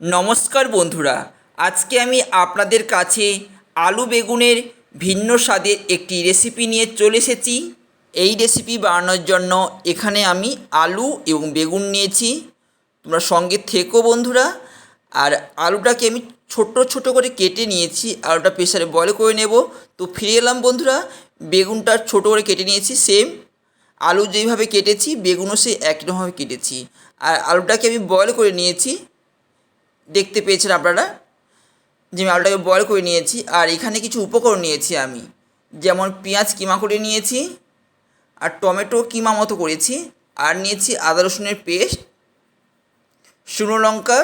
নমস্কার বন্ধুরা, আজকে আমি আপনাদের কাছে আলু বেগুনের ভিন্ন স্বাদের একটি রেসিপি নিয়ে চলে এসেছি। এই রেসিপি বানানোর জন্য এখানে আমি আলু এবং বেগুন নিয়েছি। তোমরা সঙ্গে থেকো বন্ধুরা। আর আলুটাকে আমি ছোট ছোট করে কেটে নিয়েছি, আলুটা প্রেসারে বয়ল করে নেব। তো ফিরে এলাম বন্ধুরা, বেগুনটা ছোট করে কেটে নিয়েছি সেম আলু যেইভাবে কেটেছি, বেগুনও সেই একই রকমভাবে কেটেছি। আর আলুটাকে আমি বয়ল করে নিয়েছি। দেখতে পেয়েছেন আপনারা? যে আমি আলুটাকে বয়ল করে নিয়েছি, আর এখানে কিছু উপকরণ নিয়েছি আমি। যেমন পেঁয়াজ কিমা করে নিয়েছি, আর টমেটো কিমা মতো করেছি, আর নিয়েছি আদা রসুনের পেস্ট, শুকনো লঙ্কা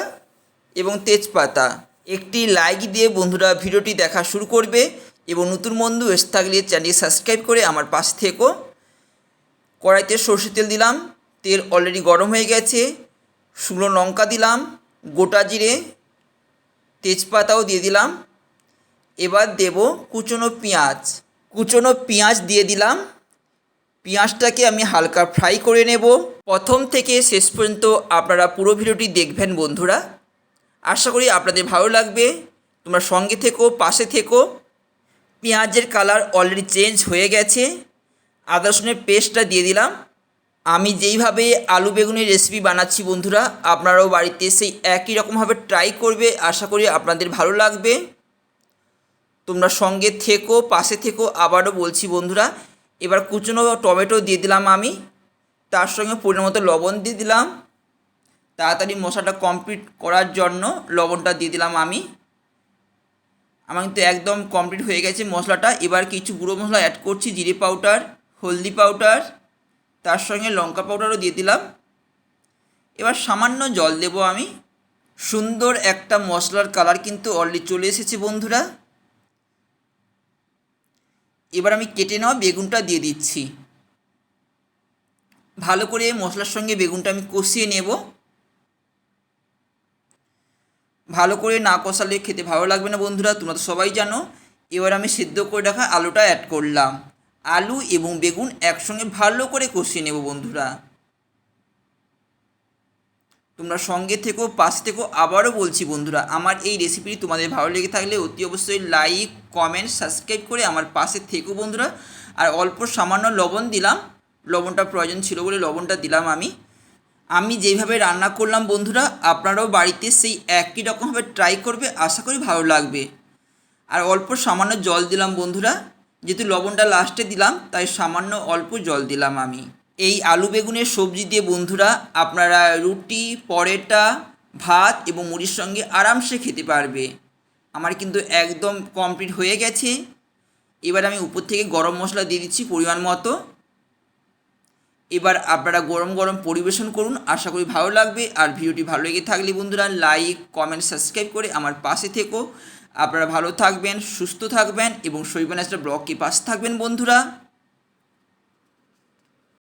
এবং তেজপাতা। একটি লাইক দিয়ে বন্ধুরা ভিডিওটি দেখা শুরু করবে এবং নতুন বন্ধু এসে থাকলে চ্যানেলটি সাবস্ক্রাইব করে আমার পাশে থেকো। কড়াইতে সর্ষে তেল দিলাম, তেল অলরেডি গরম হয়ে গেছে, শুকনো লঙ্কা দিলাম গোটা জিরে তেজপাতাও দিয়ে দিলাম। এবার দেব কুচনো পেঁয়াজ। কুচনো পেঁয়াজ দিয়ে দিলাম। পেঁয়াজটাকে আমি হালকা ফ্রাই করে নেব। প্রথম থেকে শেষ পর্যন্ত আপনারা পুরো ভিডিওটি দেখবেন বন্ধুরা। আশা করি আপনাদের ভালো লাগবে। তোমরা সঙ্গে থেকো, পাশে থেকো। পেঁয়াজের কালার অলরেডি চেঞ্জ হয়ে গেছে। আদা রসুনের পেস্টটা দিয়ে দিলাম। আমি যেইভাবে আলু বেগুনের রেসিপি বানাচ্ছি বন্ধুরা, আপনারাও বাড়িতে সেই একই রকমভাবে ট্রাই করবে, আশা করি আপনাদের ভালো লাগবে। তোমরা সঙ্গে থেকো, পাশে থেকো, আবারও বলছি বন্ধুরা, এবার কুচনো টমেটো দিয়ে দিলাম আমি, তার সঙ্গে পরিমাণ মতো লবণ দিয়ে দিলাম। তাড়াতাড়ি মশলাটা কমপ্লিট করার জন্য লবণটা দিয়ে দিলাম আমি। আমার কিন্তু একদম কমপ্লিট হয়ে গেছে মশলাটা, এবার কিছু গুঁড়ো মশলা অ্যাড করছি, জিরে পাউডার হলদি পাউডার তার সঙ্গে লঙ্কা পাউডারও দিয়ে দিলাম। এবার সামান্য জল দেব আমি। সুন্দর একটা মশলার কালার কিন্তু অলরেডি চলে এসেছে বন্ধুরা। এবার আমি কেটে নেওয়া বেগুনটা দিয়ে দিচ্ছি। ভালো করে মশলার সঙ্গে বেগুনটা আমি কষিয়ে নেব। ভালো করে না কষালে খেতে ভালো লাগবে না বন্ধুরা, তোমরা তো সবাই জানো। এবার আমি সিদ্ধ করে রাখা আলুটা অ্যাড করলাম। আলু এবং বেগুন একসঙ্গে ভালো করে কষিয়ে নেব বন্ধুরা। তোমরা সঙ্গে থেকো, পাশ থেকো, আবারও বলছি বন্ধুরা, আমার এই রেসিপিটি তোমাদের ভালো লেগে থাকলে অতি অবশ্যই লাইক কমেন্ট সাবস্ক্রাইব করে আমার পাশে থেকো বন্ধুরা। আর অল্প সামান্য লবণ দিলাম, লবণটা প্রয়োজন ছিল বলে লবণটা দিলাম আমি। আমি যেইভাবে রান্না করলাম বন্ধুরা, আপনারাও বাড়িতে সেই একই রকমভাবে ট্রাই করবে, আশা করি ভালো লাগবে। আর অল্প সামান্য জল দিলাম বন্ধুরা যেহেতু লবণটা লাস্টে দিলাম, তাই সামান্য অল্প জল দিলাম আমি। এই আলু বেগুনের সবজি দিয়ে বন্ধুরা, আপনারা রুটি, পরোটা, ভাত এবং মুড়ির সঙ্গে আরামসে খেতে পারবে। আমার কিন্তু একদম কমপ্লিট হয়ে গেছে। এবার আমি উপর থেকে গরম মশলা দিয়ে দিচ্ছি পরিমাণ মতো। এবার আপনারা গরম গরম পরিবেশন করুন। আশা করি ভালো লাগবে। আর ভিডিওটি ভালো লেগে থাকলে বন্ধুরা লাইক কমেন্ট সাবস্ক্রাইব করে আমার পাশে থেকো। আপনারা ভালো থাকবেন সুস্থ থাকবেন এবং শৈবানাসটা ব্লগকে পাশে থাকবেন বন্ধুরা?